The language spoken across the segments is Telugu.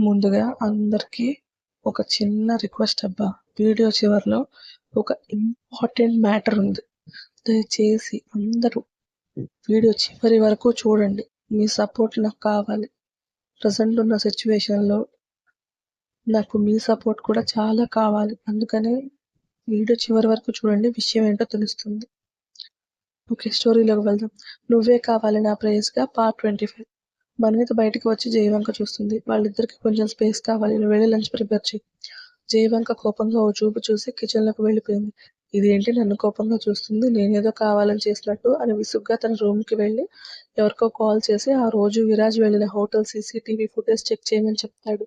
ముందుగా అందరికీ ఒక చిన్న రిక్వెస్ట్ అబ్బా. వీడియో చివరిలో ఒక ఇంపార్టెంట్ మ్యాటర్ ఉంది. దయచేసి అందరూ వీడియో చివరి వరకు చూడండి. మీ సపోర్ట్ నాకు కావాలి. ప్రజెంట్ ఉన్న సిచ్యువేషన్లో నాకు మీ సపోర్ట్ కూడా చాలా కావాలి. అందుకనే వీడియో చివరి వరకు చూడండి. విషయం ఏంటో తెలుస్తుంది. ఓకే స్టోరీలోకి వెళ్దాం. నువ్వే కావాలి నా ప్రేయస్గా పార్ట్ ట్వంటీ ఫైవ్. మన్విత బయటికి వచ్చి జయవంక చూస్తుంది. వాళ్ళిద్దరికి కొంచెం స్పేస్ కావాలి. వెళ్ళి లంచ్ ప్రిపేర్ చేయి జయవంక కోపంగా ఓ చూపు చూసి కిచెన్లోకి వెళ్ళిపోయింది. ఇదేంటి నన్ను కోపంగా చూస్తుంది? నేనేదో కావాలని చేసినట్టు అని విసుగ్గా తన రూమ్కి వెళ్ళి ఎవరికో కాల్ చేసి ఆ రోజు విరాజ్ వెళ్ళిన హోటల్ సీసీటీవీ ఫుటేజ్ చెక్ చేయమని చెప్తాడు.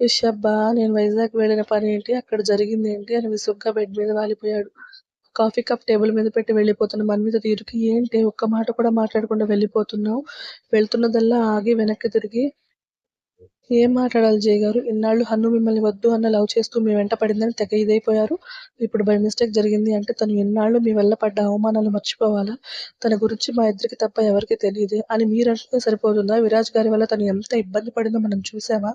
విషబ్బా నేను వైజాగ్ వెళ్ళిన పని ఏంటి? అక్కడ జరిగింది ఏంటి? అని విసుగ్గా బెడ్ మీద వాలిపోయాడు. కాఫీ కప్ టేబుల్ మీద పెట్టి వెళ్ళిపోతున్న. మన్విత తీరుకి ఏంటి? ఒక్క మాట కూడా మాట్లాడకుండా వెళ్ళిపోతున్నావు. వెళ్తున్నదల్లా ఆగి వెనక్కి తిరిగి ఏం మాట్లాడాలి జయ గారు? ఇన్నాళ్ళు హన్ను మిమ్మల్ని వద్దు అన్న లవ్ చేస్తూ మీ వెంట పడిందని తెగ ఇదైపోయారు. ఇప్పుడు బై మిస్టేక్ జరిగింది అంటే తను ఎన్నాళ్ళు మీ వల్ల పడ్డ అవమానాలు మర్చిపోవాలా? తన గురించి మా ఇద్దరికి తప్ప ఎవరికి తెలియదు అని మీరు సరిపోతుందా? విరాజ్ గారి వల్ల తను ఎంత ఇబ్బంది పడిందో మనం చూసావా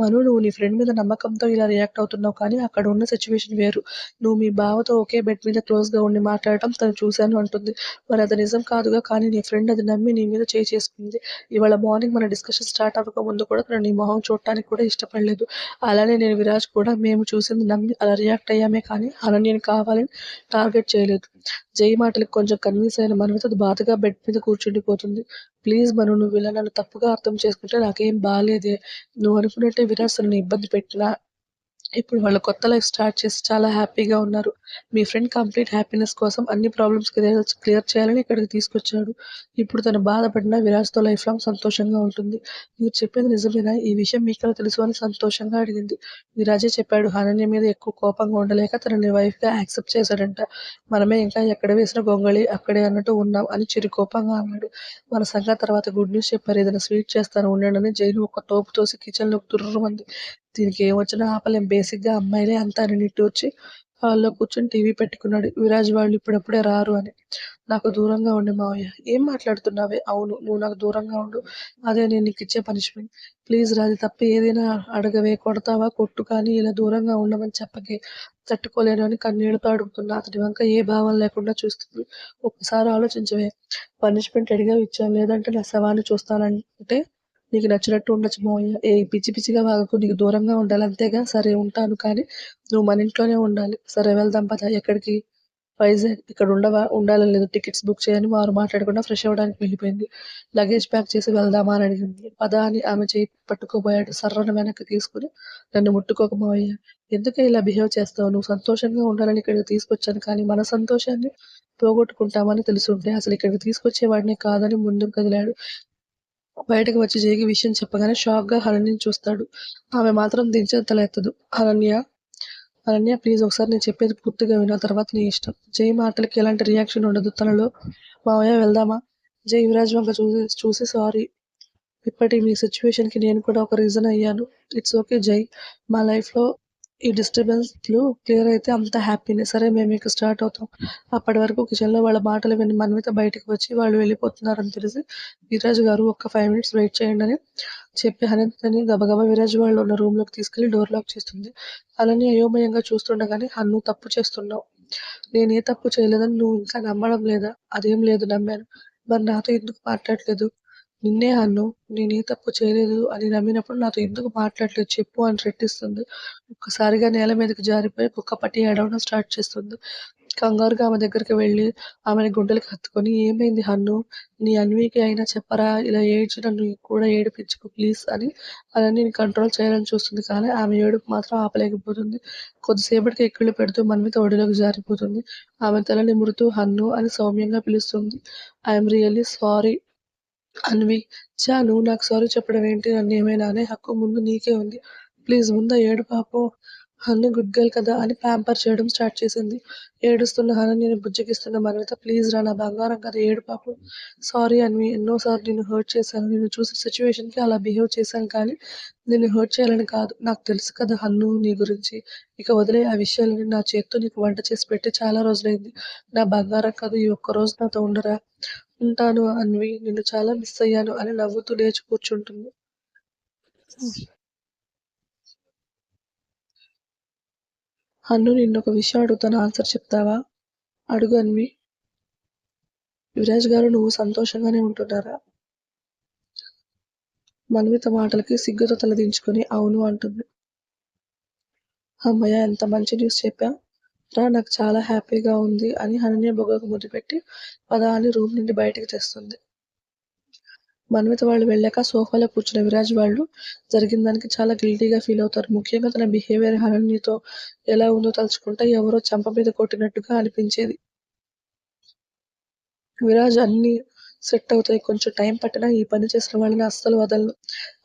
మను నువ్వు నీ ఫ్రెండ్ మీద నమ్మకంతో ఇలా రియాక్ట్ అవుతున్నావు కానీ అక్కడ ఉన్న సిచ్యువేషన్ వేరు. నువ్వు మీ బావతో ఒకే బెడ్ మీద క్లోజ్గా ఉండి మాట్లాడటం తను చూశాను అంటుంది. మరి అది నిజం కాదుగా కానీ నీ ఫ్రెండ్ అది నమ్మి నీ మీద చేయి చేసుకుంది. ఇవాళ మార్నింగ్ మన డిస్కషన్ స్టార్ట్ అవ్వక ముందు కూడా తను నీ మొహం చూడటానికి కూడా ఇష్టపడలేదు. అలానే నేను విరాజ్ కూడా మేము చూసింది నమ్మి అలా రియాక్ట్ అయ్యామే కానీ అనన్యని కావాలని టార్గెట్ చేయలేదు. జై మాటలకు కొంచెం కన్విన్స్ అయిన మనవిత బాధగా బెడ్ మీద కూర్చుండిపోతుంది. ప్లీజ్ మనం నువ్వు ఇలా నన్ను తప్పుగా అర్థం చేసుకుంటే నాకేం బాగాలేదే నువ్వు అనుకున్నట్టే విరాజ్ నన్ను ఇబ్బంది పెట్టినా ఇప్పుడు వాళ్ళు కొత్త లైఫ్ స్టార్ట్ చేసి చాలా హ్యాపీగా ఉన్నారు. మీ ఫ్రెండ్ కంప్లీట్ హ్యాపీనెస్ కోసం అన్ని ప్రాబ్లమ్స్ క్లియర్ చేయాలని ఇక్కడికి తీసుకొచ్చాడు. ఇప్పుడు తను బాధపడిన విరాజ్తో లైఫ్ లాంగ్ సంతోషంగా ఉంటుంది. మీరు చెప్పేది నిజమేనా? ఈ విషయం మీకు తెలుసు అని సంతోషంగా అడిగింది. విరాజే చెప్పాడు అనన్య మీద ఎక్కువ కోపంగా ఉండలేక తనని వైఫ్గా యాక్సెప్ట్ చేశాడంట. మనమే ఇంకా ఎక్కడ వేసిన గొంగళి అక్కడే అన్నట్టు ఉన్నాం అని చిరు కోపంగా అన్నాడు. మన సంఘ తర్వాత గుడ్ న్యూస్ చెప్పారు. ఏదైనా స్వీట్ చేస్తాను ఉండండి జైలు ఒక తోపు తోసి కిచెన్లో దుర్రమంది దీనికి ఏమొచ్చినా ఆపలేం. బేసిక్గా అమ్మాయిలే అంతా అని నిట్టూర్చి హాల్లో కూర్చొని టీవీ పెట్టుకున్నాడు. విరాజ్ వాళ్ళు ఇప్పుడప్పుడే రారు అని. నాకు దూరంగా ఉండి మావయ్య. ఏం మాట్లాడుతున్నావే? అవును నువ్వు నాకు దూరంగా ఉండు. అదే నేను నీకు ఇచ్చే పనిష్మెంట్ ప్లీజ్ రాజు తప్ప ఏదైనా అడగవే. కొడతావా? కొట్టు కానీ ఇలా దూరంగా ఉండమని చెప్పకే. తట్టుకోలేను అని కన్నీళ్ళతో అడుగుతున్నా. అతడి వంక ఏ భావం లేకుండా చూస్తుంది. ఒక్కసారి ఆలోచించవే. పనిష్మెంట్ అడిగా ఇచ్చాను లేదంటే నా శవాన్ని చూస్తానంటే నీకు నచ్చినట్టు ఉండొచ్చు మోయ ఏ పిచ్చి పిచ్చిగా వాగకు నీకు దూరంగా ఉండాలి అంతేగా. సరే ఉంటాను కానీ నువ్వు మన ఇంట్లోనే ఉండాలి. సరే వెళ్దాం పద. ఎక్కడికి? వైజాగ్. ఇక్కడ ఉండవా? ఉండాలని లేదు. టికెట్స్ బుక్ చేయని వారు మాట్లాడకుండా ఫ్రెష్ అవ్వడానికి వెళ్ళిపోయింది. లగేజ్ ప్యాక్ చేసి వెళ్దామా అని అడిగింది. పద అని ఆమె చేయి పట్టుకోబోయాడు. సర్రను వెనక్కి తీసుకుని నన్ను ముట్టుకోక మావయ్య. ఎందుకు ఇలా బిహేవ్ చేస్తావు? నువ్వు సంతోషంగా ఉండాలని ఇక్కడికి తీసుకొచ్చాను కానీ మన సంతోషాన్ని పోగొట్టుకుంటామని తెలుసుంటే అసలు ఇక్కడికి తీసుకొచ్చేవాడిని కాదని ముందుకు కదిలాడు. బయటకు వచ్చి జైకి విషయం చెప్పగానే షాక్గా హరణ్యని చూస్తాడు. ఆమె మాత్రం దించిన తల ఎత్తదు. హరణ్య అనన్య ప్లీజ్ ఒకసారి నేను చెప్పేది పూర్తిగా విన్న తర్వాత నీ ఇష్టం. జై మాటలకి ఎలాంటి రియాక్షన్ ఉండదు. తనలో మావయ్య వెళ్దామా? జై యువరాజ్ వంక చూసి చూసి సారీ. ఇప్పటి మీ సిచ్యువేషన్కి నేను కూడా ఒక రీజన్ అయ్యాను. ఇట్స్ ఓకే జై. మా లైఫ్లో ఈ డిస్టర్బెన్స్లు క్లియర్ అయితే అంత హ్యాపీనే సరే మేము ఇక స్టార్ట్ అవుతాం. అప్పటి వరకు కిచెన్లో వాళ్ళ మాటలు విని మన్విత బయటకు వచ్చి వాళ్ళు వెళ్ళిపోతున్నారని తెలిసి వీరాజు గారు ఒక్క ఫైవ్ మినిట్స్ వెయిట్ చేయండి అని చెప్పి హనంతని గబగబా వీరాజు వాళ్ళు ఉన్న రూమ్లోకి తీసుకెళ్ళి డోర్ లాక్ చేస్తుంది. అలానే అయోమయంగా చూస్తుండగానే హన్ను తప్పు చేస్తున్నావు. నేను ఏ తప్పు చేయలేదని నువ్వు ఇంకా నమ్మడం లేదా? అదేం లేదు నమ్మాను. మరి నాతో ఎందుకు మాట్లాడలేదు? నిన్నే అన్ను నేనే తప్పు చేయలేదు అని నమ్మినప్పుడు నాతో ఎందుకు మాట్లాడలేదు చెప్పు అని రెట్టిస్తుంది. ఒక్కసారిగా నేల మీదకి జారిపోయి కుక్క పట్టి ఏడవడం స్టార్ట్ చేస్తుంది. కంగారుగా ఆమె దగ్గరికి వెళ్ళి ఆమెని గుండెలకు హత్తుకొని ఏమైంది హన్ను? నీ అన్వికి అయినా చెప్పరా? ఇలా ఏడ్చి నన్ను కూడా ఏడిపించుకు ప్లీజ్ అని అలానే కంట్రోల్ చేయాలని చూస్తుంది. కానీ ఆమె ఏడుపు మాత్రం ఆపలేకపోతుంది. కొద్దిసేపటికి ఎక్కిళ్ళు పెడుతూ మన్విత ఒడిలోకి జారిపోతుంది. ఆమె తల నిమురుతూ హన్ను అని సౌమ్యంగా పిలుస్తుంది. ఐఎమ్ రియల్లీ సారీ అన్వి ఛా నువ్వు నాకు సారీ చెప్పడం ఏంటి? నన్ను ఏమైనా అనే హక్కు ముందు నీకే ఉంది. ప్లీజ్ ముందు ఏడు పాపం హన్ను గుడ్ గర్ల్ కదా అని ప్యాంపర్ చేయడం స్టార్ట్ చేసింది. ఏడుస్తున్న హనన్యని బుజ్జగిస్తున్న మన్విత ప్లీజ్ రా నా బంగారం కదా ఏడు పాపం. సారీ అన్వి ఎన్నోసార్లు నేను హర్ట్ చేశాను. నేను చూసిన సిచ్యువేషన్కి అలా బిహేవ్ చేశాను కానీ నేను హర్ట్ చేయాలని కాదు. నాకు తెలుసు కదా హన్ను నీ గురించి. ఇక వదిలే ఆ విషయాలని నా చేత్తో నీకు వంట చేసి పెట్టి చాలా రోజులైంది. నా బంగారం కాదు ఈ ఒక్క రోజు నాతో ఉండరా? ఉంటాను అన్వి. నిన్ను చాలా మిస్ అయ్యాను అని నవ్వుతూ లేచి కూర్చుంటుంది. అన్ను నిన్న ఒక విషయం అడుగుతాను. ఆన్సర్ చెప్తావా? అడుగు అన్వి. యువరాజ్ గారు నువ్వు సంతోషంగానే ఉంటున్నారా? మన్విత మాటలకి సిగ్గుతో తలదించుకొని అవును అంటుంది. అమ్మయ్య ఎంత మంచి న్యూస్ చెప్పా? నాకు చాలా హ్యాపీగా ఉంది అని హనన్య బొగ్గకు ముద్దు పెట్టి పద అని రూమ్ నుండి బయటికి తెస్తుంది. మన్విత వాళ్ళు వెళ్ళాక సోఫాలో కూర్చున్న విరాజ్ వాళ్ళు జరిగిన దానికి చాలా గిల్టీగా ఫీల్ అవుతారు. ముఖ్యంగా తన బిహేవియర్ హనన్యతో ఎలా ఉందో తలుచుకుంటే ఎవరో చంప మీద కొట్టినట్టుగా అనిపించేది. విరాజ్ అన్ని సెట్ అవుతాయి. కొంచెం టైం పట్టినా ఈ పని చేసిన వాళ్ళని అస్సలు వదలను.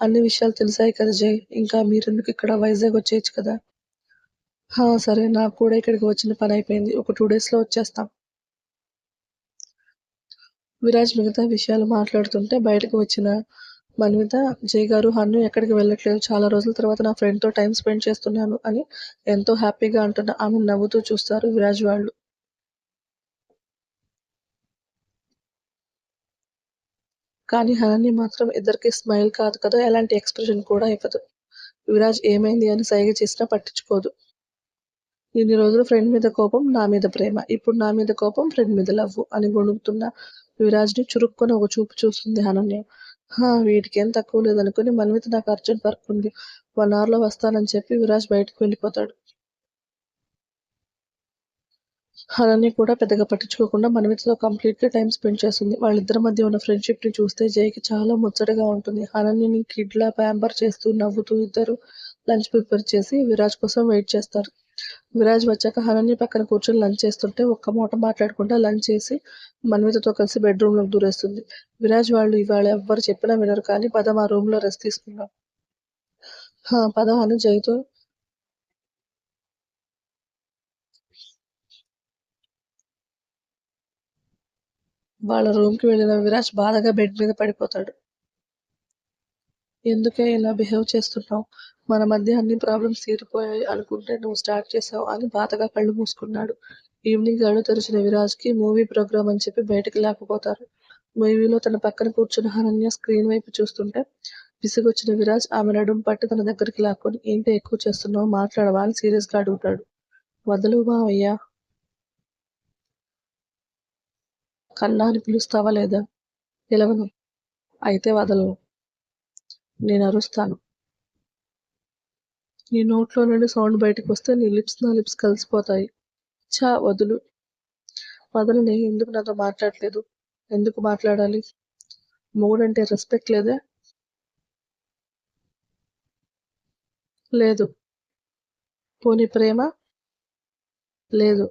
అన్ని విషయాలు తెలిసాయి కదా జై. ఇంకా మీరెందుకు ఇక్కడ వైజాగ్ వచ్చేయచ్చు కదా? సరే నాకు కూడా ఇక్కడికి వచ్చిన పని అయిపోయింది. ఒక టూ డేస్లో వచ్చేస్తాం. విరాజ్ మిగతా విషయాలు మాట్లాడుతుంటే బయటకు వచ్చిన మన్విత జై గారు హన్ను ఎక్కడికి వెళ్ళట్లేదు. చాలా రోజుల తర్వాత నా ఫ్రెండ్తో టైం స్పెండ్ చేస్తున్నాను అని ఎంతో హ్యాపీగా అంటున్న ఆమె నవ్వుతూ చూస్తారు విరాజ్ వాళ్ళు. కానీ హనని మాత్రం ఇద్దరికి స్మైల్ కాదు కదా ఎలాంటి ఎక్స్ప్రెషన్ కూడా ఇవ్వదు. విరాజ్ ఏమైంది అని సైగ చేసినా పట్టించుకోదు. ఇన్ని రోజులు ఫ్రెండ్ మీద కోపం నా మీద ప్రేమ. ఇప్పుడు నా మీద కోపం ఫ్రెండ్ మీద లవ్ అని గొణుగుతున్న విరాజ్ని చురుక్కొని ఒక చూపు చూస్తుంది అనన్య. వీటికి ఏం తక్కువ లేదనుకుని మన్విత నాకు అర్జెంట్ వర్క్ ఉంది. వన్ అవర్లో వస్తానని చెప్పి విరాజ్ బయటకు వెళ్ళిపోతాడు. అనన్య కూడా పెద్దగా పట్టించుకోకుండా మన్వితతో కంప్లీట్గా టైం స్పెండ్ చేస్తుంది. వాళ్ళిద్దరి మధ్య ఉన్న ఫ్రెండ్షిప్ని చూస్తే జైకి చాలా ముచ్చటగా ఉంటుంది. అనన్యని కిడ్ లా ప్యాంపర్ చేస్తూ నవ్వుతూ ఇద్దరు లంచ్ ప్రిపేర్ చేసి విరాజ్ కోసం వెయిట్ చేస్తారు. విరాజ్ వచ్చాక హనన్య పక్కన కూర్చొని లంచ్ చేస్తుంటే ఒక్క మూట మాట్లాడకుండా లంచ్ చేసి మన్వితతో కలిసి బెడ్రూమ్లోకి దూరేస్తుంది. విరాజ్ వాళ్ళు ఇవాళ ఎవ్వరు చెప్పినా వినరు కానీ పదం ఆ రూమ్లో రెస్ట్ తీసుకుందాం. పదం పద అని జైతో వాళ్ళ రూమ్కి వెళ్ళిన విరాజ్ బాధగా బెడ్ మీద పడిపోతాడు. ఎందుకే ఇలా బిహేవ్ చేస్తున్నావు? మన మధ్య అన్ని ప్రాబ్లమ్స్ తీరిపోయాయి అనుకుంటే నువ్వు స్టార్ట్ చేసావు అని బాధగా కళ్ళు మూసుకున్నాడు. ఈవినింగ్ కళ్ళు తెరిచిన విరాజ్కి మూవీ ప్రోగ్రామ్ అని చెప్పి బయటకు లేకపోతారు. మూవీలో తన పక్కన కూర్చున్న హరణ్య స్క్రీన్ వైపు చూస్తుంటే విసుగొచ్చిన విరాజ్ ఆమె నడుం పట్టి తన దగ్గరికి లాక్కొని ఏంటి ఎక్కువ చేస్తున్నావు? మాట్లాడవా? అని సీరియస్గా అడుగుతాడు. వదలు మావయ్యా. కన్నా అని పిలుస్తావా లేదా? పిలవను అయితే వదలవు నేను అరుస్తాను నీ నోట్లో నుండి సౌండ్ బయటకు వస్తే నీ లిప్స్ నా లిప్స్ కలిసిపోతాయి. చా వదులు. వదలని ఎందుకు నాతో మాట్లాడలేదు? ఎందుకు మాట్లాడాలి? మూడంటే రెస్పెక్ట్ లేదే? లేదు. పోనీ ప్రేమ? లేదు.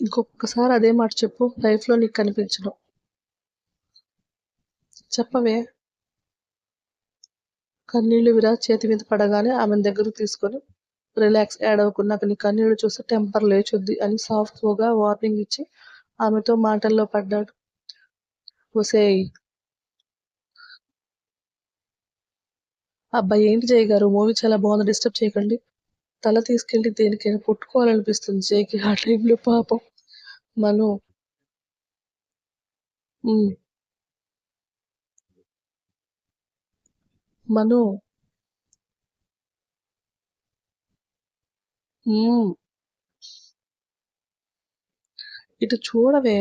ఇంకొకసారి అదే మాట చెప్పు. లైఫ్లో నీకు కనిపించను. చెప్పవే. కన్నీళ్ళు విరాజ్ చేతి మీద పడగానే ఆమెను దగ్గరకు తీసుకొని రిలాక్స్ ఏడవకు నాకు నీ కన్నీళ్ళు చూస్తే టెంపర్ లేచుద్ది అని సాఫ్ట్గా వార్నింగ్ ఇచ్చి ఆమెతో మాటల్లో పడ్డాడు. ఒసేయ్ అబ్బాయి ఏంటి జయ్ గారు? మూవీ చాలా బాగుంది డిస్టర్బ్ చేయకండి. తల తీసుకెళ్ళి దేనికైనా పుట్టుకోవాలనిపిస్తుంది. జైకి ఆ టైంలో పాపం మను మను. ఇటు చూడవే.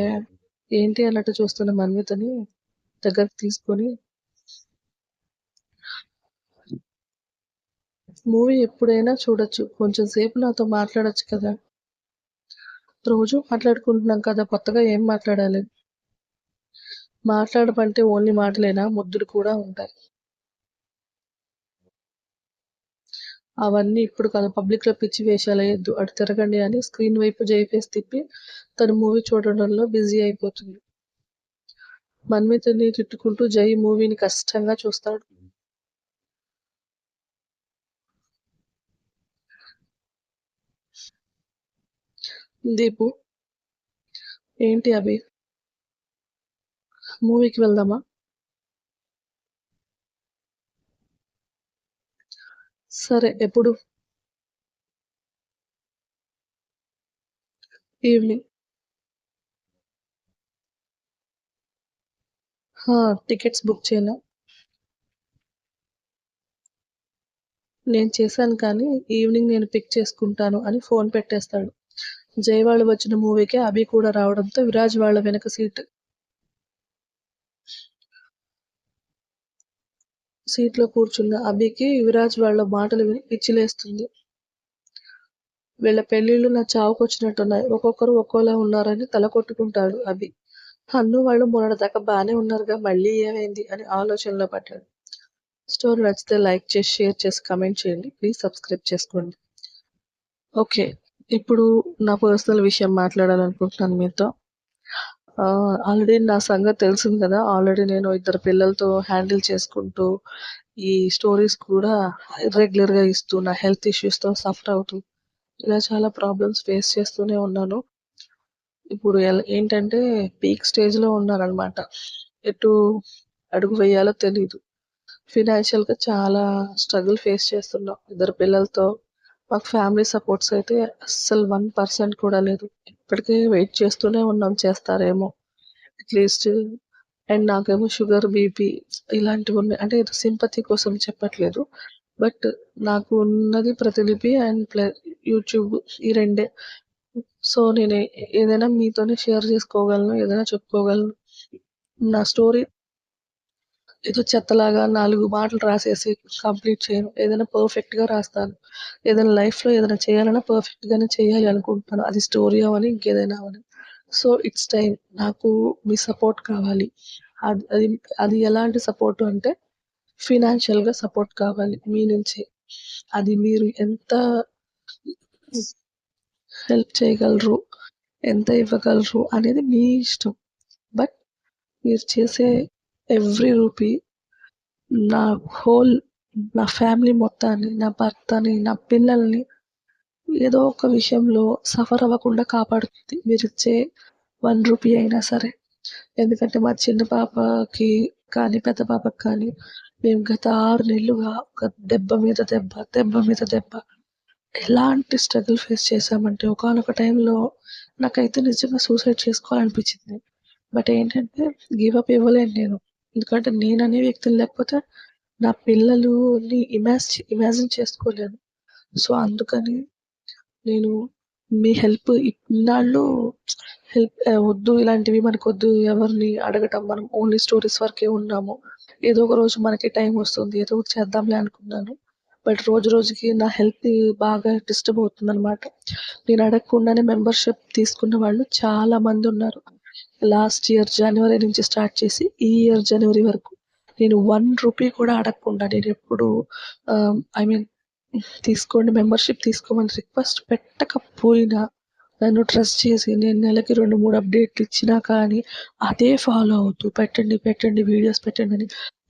ఏంటి అన్నట్టు చూస్తున్న మన్వితని దగ్గరకు తీసుకొని. మూవీ ఎప్పుడైనా చూడొచ్చు. కొంచెం సేపు నాతో మాట్లాడొచ్చు కదా. రోజు మాట్లాడుకుంటున్నాం కదా. కొత్తగా ఏం మాట్లాడాలి? మాట్లాడమంటే ఓన్లీ మాటలేనా? ముద్దులు కూడా ఉంటాయి. అవన్నీ ఇప్పుడు కాదు పబ్లిక్లో పిచ్చి వేషాలు వేయద్దు. అటు తిరగండి అని స్క్రీన్ వైపు జయఫేస్ తిప్పి తను మూవీ చూడడంలో బిజీ అయిపోతుంది. మన్మితని తిట్టుకుంటూ జై మూవీని కష్టంగా చూస్తాడు. దీపు ఏంటి అభి? మూవీకి వెళ్దామా? సరే ఎప్పుడు? ఈవినింగ్. టికెట్స్ బుక్ చేయను? నేను చేశాను కానీ ఈవినింగ్ నేను పిక్ చేసుకుంటాను అని ఫోన్ పెట్టేస్తాడు. జయవాళ్ళు వచ్చిన మూవీకి అభి కూడా రావడంతో విరాజ్ వాళ్ళ వెనక సీట్. సీట్లో కూర్చున్న అభికి యువరాజ్ వాళ్ళ మాటలు విని పిచ్చిలేస్తుంది. వీళ్ళ పెళ్ళిళ్ళు నా చావుకొచ్చినట్టున్నాయి. ఒక్కొక్కరు ఒక్కోలా ఉన్నారని తల కొట్టుకుంటాడు అభి. అన్ను వాళ్ళు మొన్నటిదాకా బాగానే ఉన్నారుగా మళ్ళీ ఏమైంది అని ఆలోచనలో పడ్డాడు. స్టోరీ నచ్చితే లైక్ చేసి, షేర్ చేసి, కమెంట్ చేయండి. ప్లీజ్ సబ్స్క్రైబ్ చేసుకోండి. ఓకే. ఇప్పుడు నా పర్సనల్ విషయం మాట్లాడాలనుకుంటున్నాను మీతో. ఆల్రెడీ నా సంగతి తెలిసింది కదా! ఆల్రెడీ నేను ఇద్దరు పిల్లలతో హ్యాండిల్ చేసుకుంటూ, ఈ స్టోరీస్ కూడా ఇర్రెగ్యులర్‌గా ఇస్తూ, నా హెల్త్ ఇష్యూస్‌తో సఫర్ అవుతూ, ఇలా చాలా ప్రాబ్లమ్స్ ఫేస్ చేస్తూనే ఉన్నాను. ఇప్పుడు ఏంటంటే పీక్ స్టేజ్‌లో ఉన్నానమాట ఎటు అడుగు వేయాలో తెలీదు. ఫినాన్షియల్‌గా చాలా స్ట్రగుల్ ఫేస్ చేస్తున్నాం. ఇద్దరు పిల్లలతో. మాకు ఫ్యామిలీ సపోర్ట్స్ అయితే అస్సలు వన్ పర్సెంట్ కూడా లేదు. ఇప్పటికే వెయిట్ చేస్తూనే ఉన్నాం చేస్తారేమో. అట్‌లీస్ట్ అండ్ నాకేమో షుగర్, బీపీ ఇలాంటివి ఉన్నాయి అంటే ఇది సింపతి కోసం చెప్పట్లేదు. బట్ నాకు ఉన్నది ప్రతిలిపి అండ్ ప్ల యూట్యూబ్ ఈ రెండే. సో, నేను ఏదైనా మీతోనే షేర్ చేసుకోగలను. ఏదైనా చెప్పుకోగలను. నా స్టోరీ ఏదో చెత్తలాగా నాలుగు మాటలు రాసేసి కంప్లీట్ చేయను. ఏదైనా పర్ఫెక్ట్‌గా రాస్తాను. ఏదైనా లైఫ్‌లో ఏదైనా చేయాలన్నా పర్ఫెక్ట్‌గానే చేయాలి అనుకుంటున్నాను. అది స్టోరీ అవ్వని, ఇంకేదైనా అవని సో, ఇట్స్ టైం నాకు మీ సపోర్ట్ కావాలి. అది అది అది ఎలాంటి సపోర్ట్ అంటే ఫినాన్షియల్‌గా సపోర్ట్ కావాలి మీ నుంచి. అది మీరు ఎంత హెల్ప్ చేయగలరు, ఎంత ఇవ్వగలరు అనేది మీ ఇష్టం. బట్ మీరు చేసే ఎవ్రీ రూపీ నా హోల్ నా ఫ్యామిలీ మొత్తాన్ని, నా భర్తని, నా పిల్లల్ని ఏదో ఒక విషయంలో సఫర్ అవ్వకుండా కాపాడుతుంది. మీరిచ్చే వన్ రూపీ అయినా సరే. ఎందుకంటే మా చిన్న పాపకి కానీ, పెద్ద పాపకి కానీ మేము గత ఆరు నెలలుగా ఒక దెబ్బ మీద దెబ్బ, దెబ్బ మీద దెబ్బ ఎలాంటి స్ట్రగుల్ ఫేస్ చేశామంటే ఒకానొక టైంలో నాకైతే నిజంగా సూసైడ్ చేసుకోవాలనిపించింది. బట్ ఏంటంటే గివ్ అప్ ఇవ్వలేను నేను. ఎందుకంటే నేను అనే వ్యక్తిని లేకపోతే నా పిల్లలుని ఇమాజ్ ఇమాజిన్ చేసుకోలేను. సో, అందుకని నేను మీ హెల్ప్ ఇన్నాళ్ళు హెల్ప్ వద్దు ఇలాంటివి మనకొద్దు ఎవరిని అడగటం. మనం ఓన్లీ స్టోరీస్ వరకే ఉన్నాము. ఏదో ఒక రోజు మనకి టైం వస్తుంది. ఏదో ఒకటి చేద్దాంలే అనుకున్నాను. బట్ రోజు రోజుకి నా హెల్త్ బాగా డిస్టర్బ్ అవుతుంది అనమాట నేను అడగకుండానే మెంబర్‌షిప్ తీసుకున్న వాళ్ళు చాలా మంది ఉన్నారు లాస్ట్ ఇయర్ జనవరి నుంచి స్టార్ట్ చేసి ఈ ఇయర్ జనవరి వరకు నేను వన్ రూపీ కూడా అడగకుండా నేను ఎప్పుడు ఐ మీన్ తీసుకోండి మెంబర్‌షిప్ తీసుకోమని రిక్వెస్ట్ పెట్టకపోయినా నన్ను ట్రస్ట్ చేసి నేను నెలకి 2, 3 అప్డేట్లు ఇచ్చినా కానీ అదే ఫాలో అవుతూ పెట్టండి, పెట్టండి వీడియోస్ పెట్టండి అని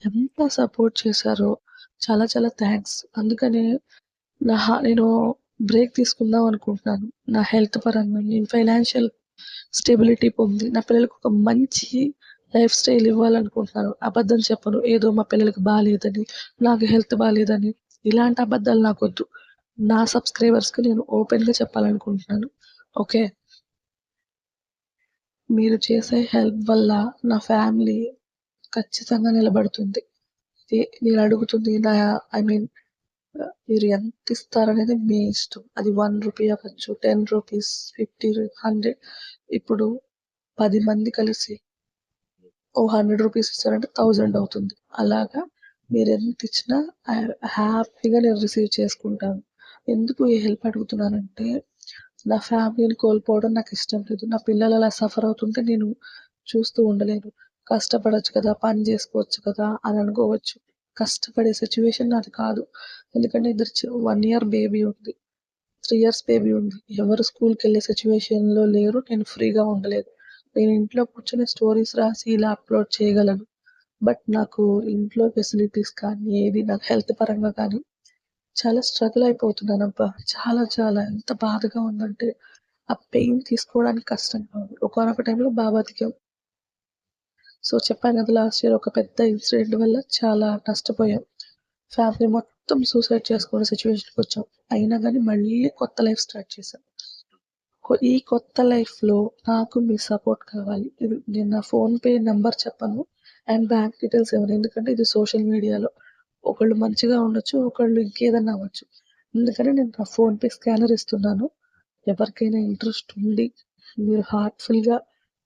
ఎంత సపోర్ట్ చేశారో చాలా చాలా థ్యాంక్స్ అందుకనే నా నేను బ్రేక్ తీసుకుందాం అనుకుంటున్నాను. నా హెల్త్ పరంగా నేను ఫైనాన్షియల్ స్టెబిలిటీ పొంది నా పిల్లలకు ఒక మంచి లైఫ్ స్టైల్ ఇవ్వాలనుకుంటున్నాను. అబద్ధం చెప్పను. ఏదో మా పిల్లలకి బాగాలేదని నాకు హెల్త్ బాగాలేదని ఇలాంటి అబద్ధాలు నాకు వద్దు నా సబ్స్క్రైబర్స్‌కి నేను ఓపెన్‌గా చెప్పాలనుకుంటున్నాను. ఓకే. మీరు చేసే హెల్ప్ వల్ల నా ఫ్యామిలీ ఖచ్చితంగా నిలబడుతుంది. ఇది నేను అడుగుతుంది నా ఐ మీన్ మీరు ఎంత ఇస్తారనేది మీ ఇష్టం. అది వన్ రూపీ అవ్వచ్చు, 10 రూపీస్, ఫిఫ్టీ హండ్రెడ్ ఇప్పుడు పది మంది కలిసి ఓ 100 రూపీస్ ఇచ్చారంటే థౌజండ్ అవుతుంది. అలాగా మీరు ఎంత ఇచ్చినా హ్యాపీగా నేను రిసీవ్ చేసుకుంటాను. ఎందుకు ఈ హెల్ప్ అడుగుతున్నానంటే నా ఫ్యామిలీని కోల్పోవడం నాకు ఇష్టం లేదు. నా పిల్లలు అలా సఫర్ అవుతుంటే నేను చూస్తూ ఉండలేను. కష్టపడొచ్చు కదా! పని చేసుకోవచ్చు కదా! అని అనుకోవచ్చు. కష్టపడే సిచ్యువేషన్ నాది కాదు. ఎందుకంటే ఇద్దరు వన్ ఇయర్ బేబీ ఉంది. త్రీ ఇయర్స్ బేబీ ఉంది. ఎవరు స్కూల్‌కెళ్ళే సిచ్యువేషన్లో లేరు. నేను ఫ్రీగా ఉండలేదు నేను ఇంట్లో కూర్చొని స్టోరీస్ రాసి ఇలా అప్‌లోడ్ చేయగలను. బట్ నాకు ఇంట్లో ఫెసిలిటీస్ కానీ, ఏది నాకు హెల్త్ పరంగా కానీ చాలా స్ట్రగుల్ అయిపోతున్నానబ్బా! చాలా చాలా ఎంత బాధగా ఉందంటే ఆ పెయిన్ తీసుకోవడానికి కష్టంగా ఉంది. ఒకనొక టైంలో బాగా బతికాం. సో, చెప్పాను కదా! లాస్ట్ ఇయర్ ఒక పెద్ద ఇన్సిడెంట్ వల్ల చాలా నష్టపోయాం. ఫ్యామిలీ మొత్తం సూసైడ్ చేసుకునే వచ్చాం అయినా కానీ మళ్ళీ కొత్త లైఫ్ స్టార్ట్ చేశాం. ఈ కొత్త లైఫ్‌లో నాకు మీ సపోర్ట్ కావాలి. ఇది నేను నా ఫోన్‌పే నెంబర్ చెప్పను. అండ్ బ్యాంక్ డీటెయిల్స్ ఇవ్వను. ఎందుకంటే ఇది సోషల్ మీడియాలో ఒకళ్ళు మంచిగా ఉండొచ్చు. ఒకళ్ళు ఇంకేదన్నా అవ్వచ్చు. అందుకని నేను నా ఫోన్‌పే స్కానర్ ఇస్తున్నాను. ఎవరికైనా ఇంట్రెస్ట్ ఉండి మీరు హార్ట్‌ఫుల్‌గా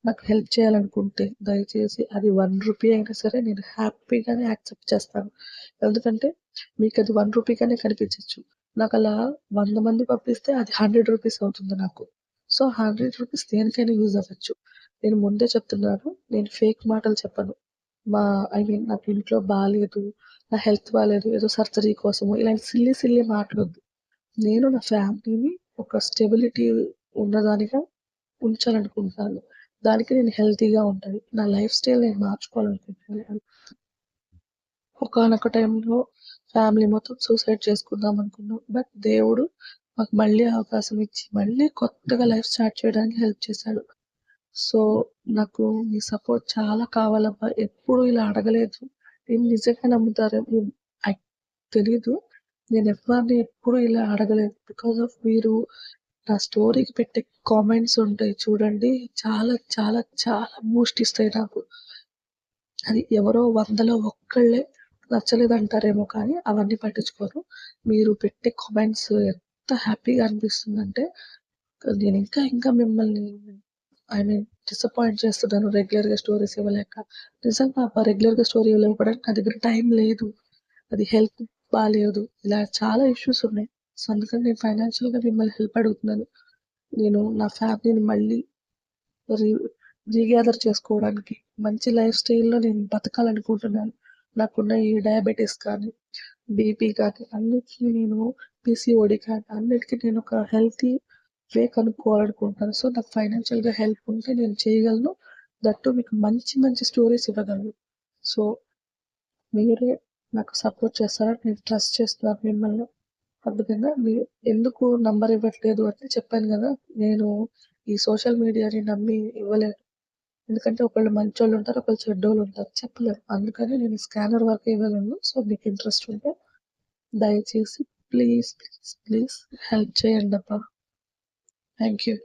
నాకు హెల్ప్ చేయాలనుకుంటే దయచేసి అది వన్ రూపీ అయినా సరే నేను హ్యాపీగానే యాక్సెప్ట్ చేస్తాను. ఎందుకంటే మీకు అది వన్ రూపీగానే కనిపించవచ్చు నాకు అలా వంద మంది పంపిస్తే అది హండ్రెడ్ రూపీస్ అవుతుంది నాకు. సో, హండ్రెడ్ రూపీస్ దేనికైనా యూజ్ అవ్వచ్చు. నేను ముందే చెప్తున్నాను. నేను ఫేక్ మాటలు చెప్పను. మా ఐ మీన్ నాకు ఇంట్లో బాగాలేదు నా హెల్త్ బాగాలేదు ఏదో సర్జరీ కోసము ఇలాంటి సిల్లి సిల్లి మాటలు నేను నా ఫ్యామిలీని ఒక స్టెబిలిటీ ఉన్నదానిగా ఉంచాలనుకుంటున్నాను. దానికి నేను హెల్తీగా ఉండాలి. నా లైఫ్ స్టైల్ నేను మార్చుకోవాలనుకుంటున్నాను. ఒకానొక టైంలో ఫ్యామిలీ మొత్తం సూసైడ్ చేసుకుందాం అనుకున్నాం. బట్ దేవుడు మాకు మళ్ళీ అవకాశం ఇచ్చి, మళ్ళీ కొత్తగా లైఫ్ స్టార్ట్ చేయడానికి హెల్ప్ చేశాడు. సో, నాకు మీ సపోర్ట్ చాలా కావాలబ్బా! ఎప్పుడు ఇలా అడగలేదు. నేను నిజంగా నమ్ముతారో ఐ తెలీదు. నేను ఎవ్వరిని ఎప్పుడు ఇలా అడగలేదు. బికాస్ ఆఫ్ మీరు నా స్టోరీకి పెట్టే కామెంట్స్ ఉంటాయి చూడండి. చాలా చాలా చాలా బూస్ట్ ఇస్తాయి నాకు. అది ఎవరో వందలో ఒక్కళ్ళే నచ్చలేదంటారేమో కానీ అవన్నీ పట్టించుకోరు మీరు పెట్టే కామెంట్స్ ఎంత హ్యాపీగా అనిపిస్తుందంటే నేను ఇంకా ఇంకా మిమ్మల్ని ఐ మీన్ డిసప్పాయింట్ చేస్తున్నాను రెగ్యులర్‌గా స్టోరీస్ ఇవ్వలేక. నిజంగా రెగ్యులర్‌గా స్టోరీ ఇవ్వలేకపోవడానికి నా దగ్గర టైం లేదు. అది హెల్త్ బాగాలేదు ఇలా చాలా ఇష్యూస్ ఉన్నాయి. సో, అందుకని నేను ఫైనాన్షియల్‌గా మిమ్మల్ని హెల్ప్ అడుగుతున్నాను. నేను నా ఫ్యామిలీని మళ్ళీ రీ రీగ్యాదర్ చేసుకోవడానికి మంచి లైఫ్ స్టైల్‌లో నేను బతకాలనుకుంటున్నాను. నాకున్న ఈ డయాబెటిస్ కానీ, బీపీ కానీ అన్నిటికీ నేను పీసీఓడి కానీ అన్నిటికీ నేను ఒక హెల్తీ వే కనుక్కోవాలనుకుంటున్నాను. సో, నాకు ఫైనాన్షియల్‌గా హెల్ప్ ఉంటే నేను చేయగలను. దట్ టూ మీకు మంచి మంచి స్టోరీస్ ఇవ్వగలను. సో, మీరే నాకు సపోర్ట్ చేస్తారని నేను ట్రస్ట్ చేస్తున్నాను మిమ్మల్ని. అందుకనే మీరు ఎందుకు నంబర్ ఇవ్వట్లేదు అంటే చెప్పాను కదా నేను ఈ సోషల్ మీడియాని నమ్మి ఇవ్వలేను. ఎందుకంటే ఒకళ్ళు మంచోళ్ళుంటారు. ఒకళ్ళు చెడ్డోళ్ళుంటారు. చెప్పలేరు అందుకని నేను స్కానర్ వర్క్ ఇవ్వగలను. సో, మీకు ఇంట్రెస్ట్ ఉంటే దయచేసి ప్లీజ్, ప్లీజ్, ప్లీజ్ హెల్ప్ చేయండి అబ్బా థ్యాంక్ యూ.